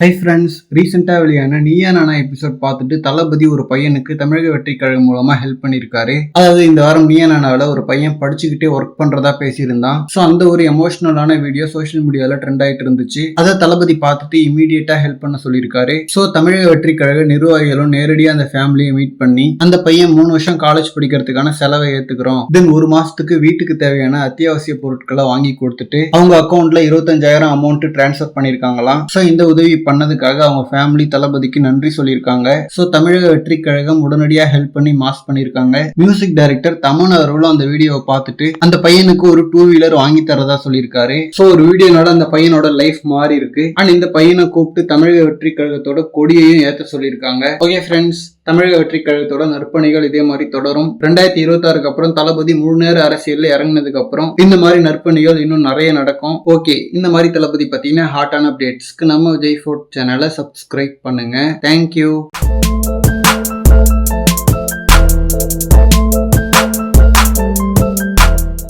Hi friends ரீசெண்டாக வெளியான Neeya Naana episode பார்த்துட்டு தளபதி ஒரு பையனுக்கு தமிழக வெற்றி கழகம் மூலமா ஹெல்ப் பண்ணியிருக்காரு அதாவது இந்த வாரம் நீயா நானாவில் ஒரு பையன் படிச்சுக்கிட்டே ஒர்க் பண்றதா பேசியிருந்தான். ஸோ அந்த ஒரு எமோஷனலான வீடியோ சோஷியல் மீடியால ட்ரெண்ட் ஆயிட்டு இருந்துச்சு. அதை தளபதி பார்த்துட்டு இமீடியட்டாக ஹெல்ப் பண்ண சொல்லியிருக்காரு. ஸோ தமிழக வெற்றி கழக நிர்வாகிகளும் நேரடியாக அந்த ஃபேமிலியை மீட் பண்ணி அந்த பையன் மூணு வருஷம் காலேஜ் படிக்கிறதுக்கான செலவை ஏற்றுக்கிறோம் தென் ஒரு மாசத்துக்கு வீட்டுக்கு தேவையான அத்தியாவசிய பொருட்களை வாங்கி கொடுத்துட்டு அவங்க அக்கௌண்ட்ல இருபத்தஞ்சாயிரம் அமௌண்ட் டிரான்ஸ்ஃபர் பண்ணியிருக்காங்களாம். ஸோ இந்த உதவி பண்ணதுக்காக அவங்க ஃபேமிலி தளபதிக்கு நன்றி சொல்லியிருக்காங்க. ஸோ தமிழக வெற்றி கழகம் உடனடியாக ஹெல்ப் பண்ணி மாஸ் பண்ணியிருக்காங்க. மியூசிக் டைரக்டர் தமன் அவர்களும் அந்த வீடியோவை பார்த்துட்டு அந்த பையனுக்கு ஒரு டூ வீலர் வாங்கி தரதா சொல்லியிருக்காரு. ஸோ ஒரு வீடியோனோட அந்த பையனோட லைஃப் மாறி இருக்கு. அண்ட் இந்த பையனை கூப்பிட்டு தமிழக வெற்றி கழகத்தோட கொடியையும் ஏற்ற சொல்லியிருக்காங்க. ஓகே ஃப்ரெண்ட்ஸ் தமிழக வெற்றி கழகத்தோட நற்பணிகள் இதே மாதிரி தொடரும். ரெண்டாயிரத்தி இருபத்தாறுக்கு அப்புறம் தளபதி முழு நேர அரசியல் இறங்கினதுக்கு அப்புறம் இந்த மாதிரி நற்பணிகள் இன்னும் நிறைய நடக்கும். ஓகே இந்த மாதிரி தளபதி பார்த்தீங்கன்னா ஹாட்டான அப்டேட்ஸ்க்கு நம்ம விஜய் சப்போர்ட் சேனலை சப்ஸ்கிரைப் பண்ணுங்க தேங்க்யூ